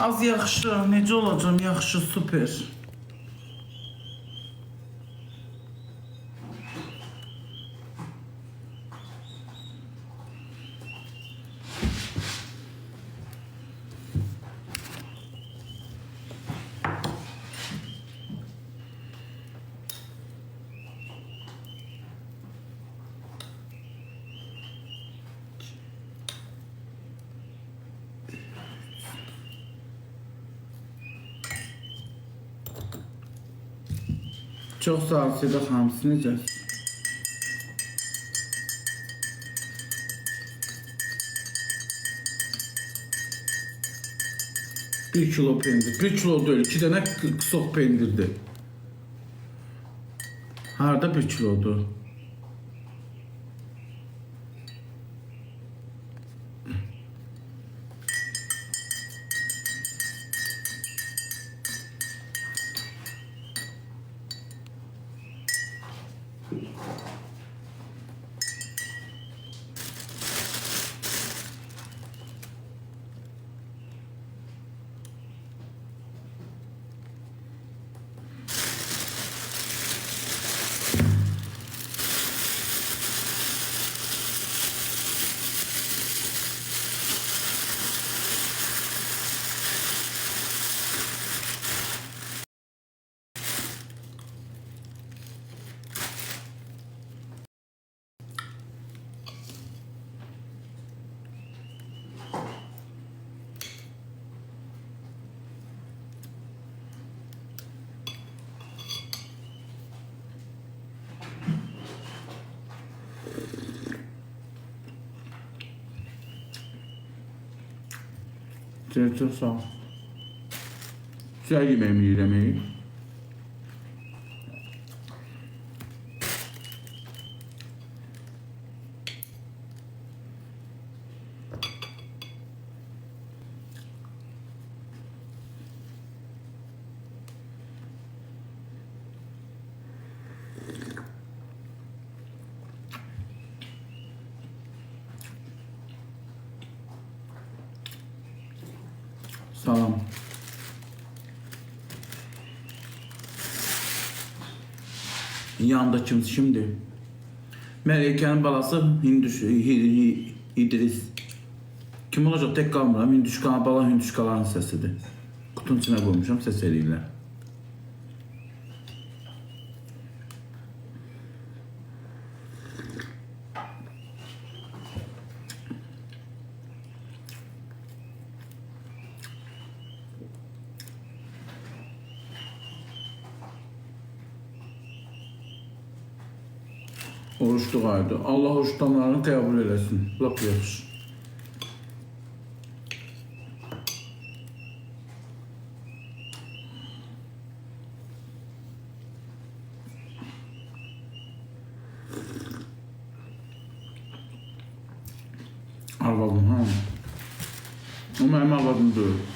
Az yaxşı, necə olacam? Yaxşı, super. Çox sağ ol Seda xanım, siz necəsiniz? Bir kilo pendir. Bir kilo değil, iki tane kısok pendirdi. Harda bir kilodur? Çok sağ ol. Güzel Yanında kim şimdi? Melike'nin balası Hindüş, Hi- Hi- İdris. Kim olacak tek kalmıram. Hindüşkan bala Hindüşkaların sesidir. Kutunun içine koymuşum ses eləyirlər. Oruçluq aydı. Allah oruç tutanlarını qəbul eləsin. Lap yaxşı. Arvadım ha. O mənim arvadım deyil.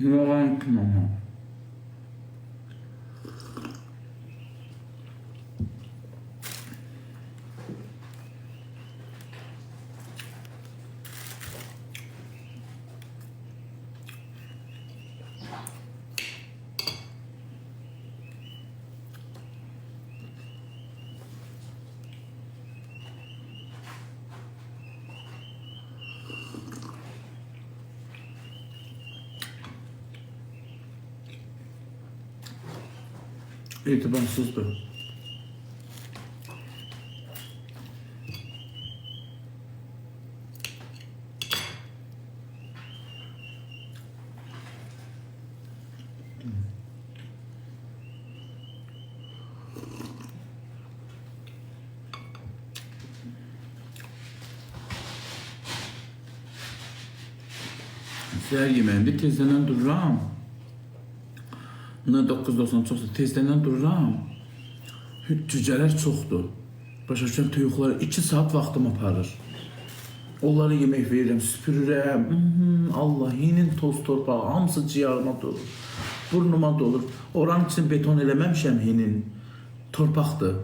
Yalan kim ama? İtibarsızdı. Sergimen bir tezden duram. Nə 9.90 çoxsa tezdən dururam. Cücələr çoxdur. Başa düşürəm toyuqlar 2 saat vaxtım aparır. Onlara yemək verirəm, süpürürəm. Mhm, Allah, yinin toz torpağı, hamısı ciyarıma dolur. Burnuma dolur. Oranın için beton eləməmişəm hinin. Torpaqdır.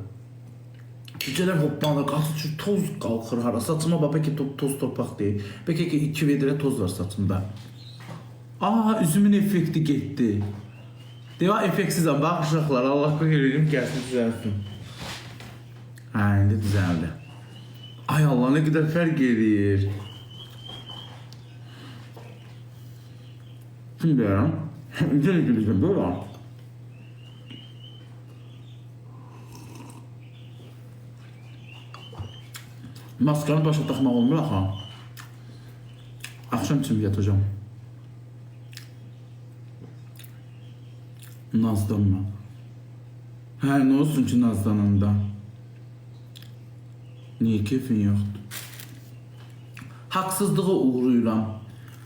Cücələr hoppanır, qalxır, toz qalxır hara. Saçıma bax, bəlkə to- toz torpaq deyil. Bəlkə ki 2 vedrə toz var saçımda. Aa, üzümün effekti getdi. Deva effektsizəm, bax uşaqlar, Allah qoyurum, gəlsin düzəlsin. Hə, indi düzəldi. Ay Allah, nə qədər fərq edir. Bilmirəm. Necə güləcəm, belə? Maskanı başa taxmaq olmur axı. Axşam kimi yatacağım. Nazlanma. Hə, nə olsun ki nazlananda? Niyə keyfin yoxdur? Haqsızlığa uğrayıram.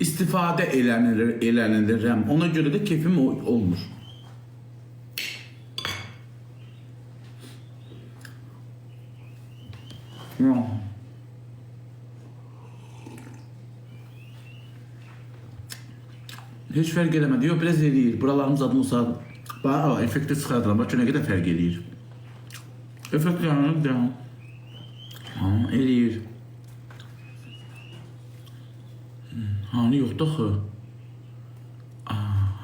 İstifadə elənilir, elənilirəm. Ona görə də keyfim olmur. Yox. Heç fərq eləmədi. Yox, biraz eləyir. Buralarım zadım olsa, bax, effekti çıxardıram. Bax, nə qədər fərq eləyir. Effekt yanır da. Ha, eləyir. Hani yoxdur axı.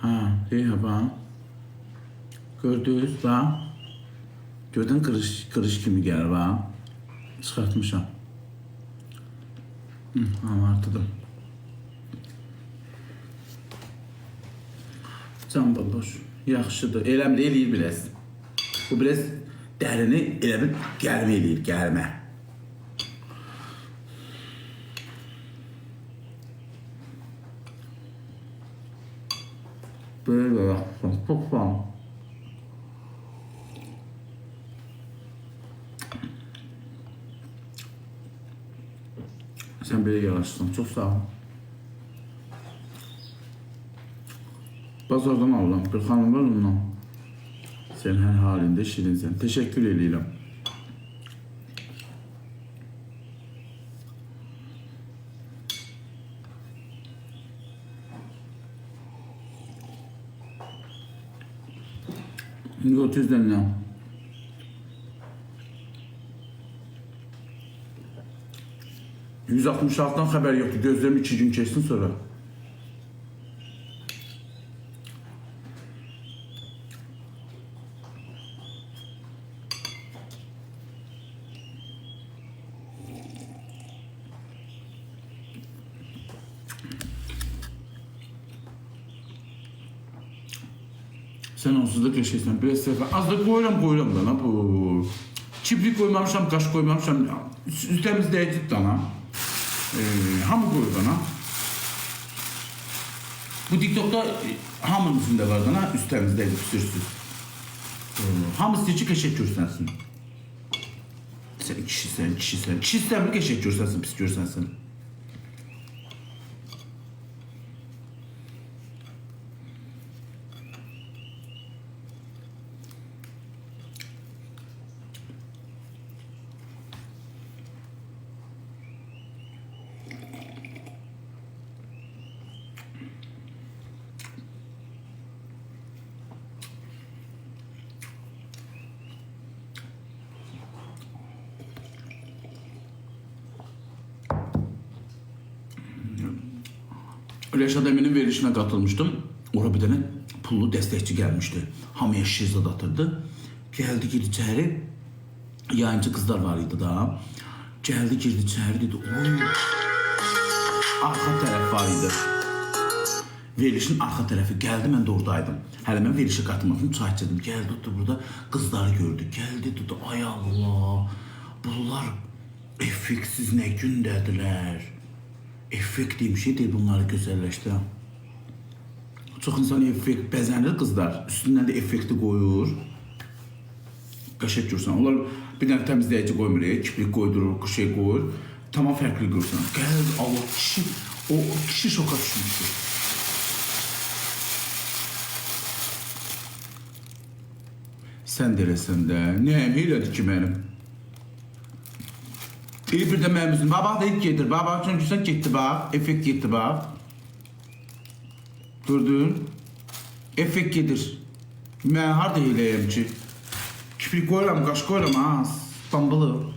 Hə, deyək bax. Gördünüz, bax. Gördün qırış, qırış kimi gəlir, bax. Çıxartmışam. Hı, ha, artıdır. Can baboş. Yaxşıdır. Eləmir, eləyir biraz. Bu biraz dərini elə bir gəlmə eləyir, gəlmə. Böyle yapsın. Ol. Sen böyle yanaşsın. Çok sağ ol. Bazardan alıram. Bir xanım var ondan. Sen hər halində şirinsən. Təşəkkür edirəm. Yox, tezdən nə? %66-dan xəbər yoxdur. Gözlərim 2 gün keçsin sonra. Sen onsuz da qəşəksən. Biraz səfə. Az da qoyuram da lan bu. Çiplik koymamışam, kaş koymamışam. Üstəmizdə dana. Ee, hamı koyur dana. Bu TikTok'ta e, hamının üstünde var dana. Üstəmizdə püsürsüz. Ee, hamı istəyir ki, qəşək görsənsin. Sən kişisən, kişisən. Kişi istəmir qəşək görsənsin, pis görsənsin. Reşad Emin'in verilişine katılmıştım. Orada bir tane pullu destekçi gelmişti. Hamıya şirzat atırdı. Geldi girdi içeri. Yayıncı kızlar var idi da. Geldi girdi içeri dedi. Oy. Arka taraf var idi. Arka tarafı geldi ben de oradaydım. Hele ben verilişe katılmadım çay içedim. Geldi oturdu burada kızları gördü. Geldi dedi ay Allah. Bunlar effeksiz ne gündədirlər. Effek diye bir şey değil bunlar güzelleşti. Çok insan effek bezenli kızlar. Üstünden de effekti koyur. Kaşet görsen. Onlar bir tane temizleyici koymuyor. Kiplik koydurur, şey koyur. Tamam farklı görsen. Gel Allah kişi. O, kişi şoka düşmüştür. Sen deresen de ne heyledik ki benim. İyi bir üzüm. Baba da ilk gedir. Baba çünkü sən getdi bax. Effekt getdi bax. Gördün? Effekt gedir. Mən harda hiləyəm ki? Kiprik qoyuram, qaş qoyuram ha. Bambalı.